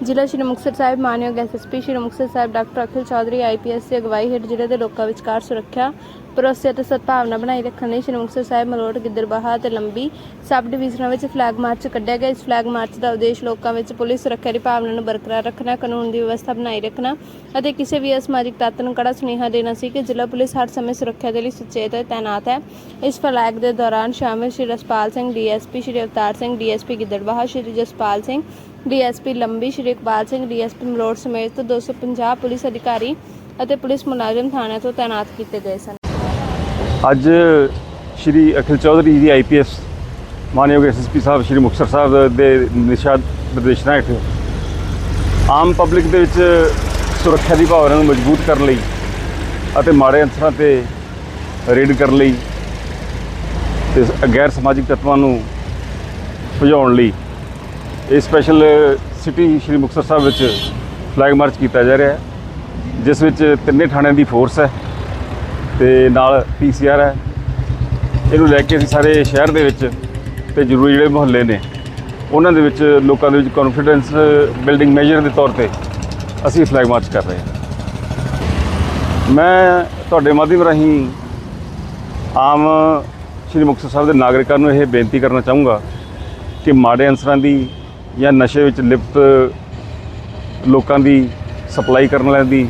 ਜ਼ਿਲ੍ਹਾ ਸ਼੍ਰੀ ਮੁਕਤਸਰ ਸਾਹਿਬ ਮਾਨਯੋਗ SSP Shri Muktsar Sahib doctor Akhil Chaudhary IPS ਦੀ ਅਗਵਾਈ ਹੇਠ ਜ਼ਿਲ੍ਹੇ ਦੇ ਲੋਕਾਂ ਵਿਚਕਾਰ ਸੁਰੱਖਿਆ ਭਰੋਸੇ ਅਤੇ ਸਦਭਾਵਨਾ ਬਣਾਈ ਰੱਖਣ ਲਈ ਸ਼੍ਰੀ ਮੁਕਤਸਰ ਸਾਹਿਬ ਮਲੋਟ ਗਿੱਦਰਬਾਹਾ ਤੇ ਲੰਬੀ ਸਬ ਡਿਵੀਜ਼ਨਾਂ ਵਿੱਚ ਫਲੈਗ ਮਾਰਚ ਕੱਢਿਆ ਗਿਆ। ਇਸ ਫਲੈਗ ਮਾਰਚ ਦਾ ਉਦੇਸ਼ ਲੋਕਾਂ ਵਿੱਚ ਪੁਲਿਸ ਸੁਰੱਖਿਆ ਦੀ ਭਾਵਨਾ ਨੂੰ ਬਰਕਰਾਰ ਰੱਖਣਾ, ਕਾਨੂੰਨ ਦੀ ਵਿਵਸਥਾ ਬਣਾਈ ਰੱਖਣਾ ਅਤੇ ਕਿਸੇ ਵੀ ਅਸਮਾਜਿਕ ਤੱਤ ਨੂੰ ਕੜਾ ਸੁਨੇਹਾ ਦੇਣਾ ਸੀ ਕਿ ਜ਼ਿਲ੍ਹਾ ਪੁਲਿਸ ਹਰ ਸਮੇਂ ਸੁਰੱਖਿਆ ਦੇ ਲਈ ਸੁਚੇਤ ਅਤੇ ਤੈਨਾਤ ਹੈ। ਇਸ ਫਲੈਗ ਦੇ ਦੌਰਾਨ ਸ਼ਾਮਿਲ Shri Raspal Singh, DSP Shri Avtar Singh, DSP Gidderbaha, Shri Jaspal Singh, DSP Lambi, Shri Iqbal Singh, DSP Malout ਸਮੇਤ 250 ਪੁਲਿਸ ਅਧਿਕਾਰੀ ਅਤੇ ਪੁਲਿਸ ਮੁਲਾਜ਼ਮ ਥਾਣਿਆਂ ਤੋਂ ਤਾਇਨਾਤ ਕੀਤੇ ਗਏ ਸਨ। ਅੱਜ ਸ਼੍ਰੀ ਅਖਿਲ ਚੌਧਰੀ ਜੀ ਆਈਪੀਐਸ ਮਾਨਯੋਗ ਐਸਐਸਪੀ ਸਾਹਿਬ ਸ਼੍ਰੀ ਮੁਕਤਸਰ ਸਾਹਿਬ ਦੇ ਨਿਸ਼ਾ ਨਿਰਦੇਸ਼ਨਾਂ ਹੇਠ ਆਮ ਪਬਲਿਕ ਦੇ ਵਿੱਚ ਸੁਰੱਖਿਆ ਦੀ ਭਾਵਨਾ ਨੂੰ ਮਜ਼ਬੂਤ ਕਰਨ ਲਈ ਅਤੇ ਮਾੜੇ ਅਨਸਰਾਂ ਤੇ ਰੇਡ ਕਰਨ ਲਈ ਤੇ ਗੈਰ ਸਮਾਜਿਕ ਤੱਤਾਂ ਨੂੰ ਭਜਾਉਣ ਲਈ ਇਹ ਸਪੈਸ਼ਲ ਸਿਟੀ ਸ਼੍ਰੀ ਮੁਕਤਸਰ ਸਾਹਿਬ ਵਿੱਚ ਫਲੈਗ ਮਾਰਚ ਕੀਤਾ ਜਾ ਰਿਹਾ ਹੈ, ਜਿਸ ਵਿੱਚ ਤਿੰਨੇ ਥਾਣਿਆਂ ਦੀ ਫੋਰਸ ਹੈ। ਤੇ ਨਾਲ ਪੀਸੀਆਰ ਹੈ। ਇਹਨੂੰ ਲੈ ਕੇ ਅਸੀਂ ਸਾਰੇ ਸ਼ਹਿਰ ਦੇ ਵਿੱਚ ਤੇ ਜ਼ਰੂਰੀ ਜਿਹੜੇ ਮੁਹੱਲੇ ਨੇ, ਉਹਨਾਂ ਦੇ ਵਿੱਚ ਲੋਕਾਂ ਦੇ ਵਿੱਚ ਕੌਨਫੀਡੈਂਸ ਬਿਲਡਿੰਗ ਮੈਜਰ ਦੇ ਤੌਰ ਤੇ ਅਸੀਂ ਫਲੈਗ ਮਾਰਚ ਕਰ ਰਹੇ ਹਾਂ। ਮੈਂ ਤੁਹਾਡੇ ਮਾਧਿਅਮ ਰਾਹੀਂ ਆਮ ਸ਼੍ਰੀ ਮੁਕਤਸਰ ਸਾਹਿਬ ਦੇ ਨਾਗਰਿਕਾਂ ਨੂੰ ਇਹ ਬੇਨਤੀ ਕਰਨਾ ਚਾਹੂੰਗਾ ਕਿ ਮਾੜੇ ਅਨਸਰਾਂ ਦੀ ਜਾਂ ਨਸ਼ੇ ਵਿੱਚ ਲਿਪਤ ਲੋਕਾਂ ਦੀ ਸਪਲਾਈ ਕਰਨ ਵਾਲਿਆਂ ਦੀ,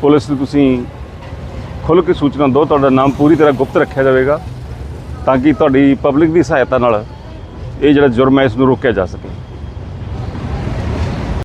ਪੁਲਿਸ ਨੂੰ ਤੁਸੀਂ ਖੁੱਲ੍ਹ ਕੇ ਸੂਚਨਾ ਦਿਓ, ਤੁਹਾਡਾ ਨਾਮ ਪੂਰੀ ਤਰ੍ਹਾਂ ਗੁਪਤ ਰੱਖਿਆ ਜਾਵੇਗਾ ਤਾਂ ਕਿ ਤੁਹਾਡੀ ਪਬਲਿਕ ਦੀ ਸਹਾਇਤਾ ਨਾਲ ਇਹ ਜਿਹੜਾ ਜੁਰਮ ਹੈ, ਇਸ ਨੂੰ ਰੋਕਿਆ ਜਾ ਸਕੇ।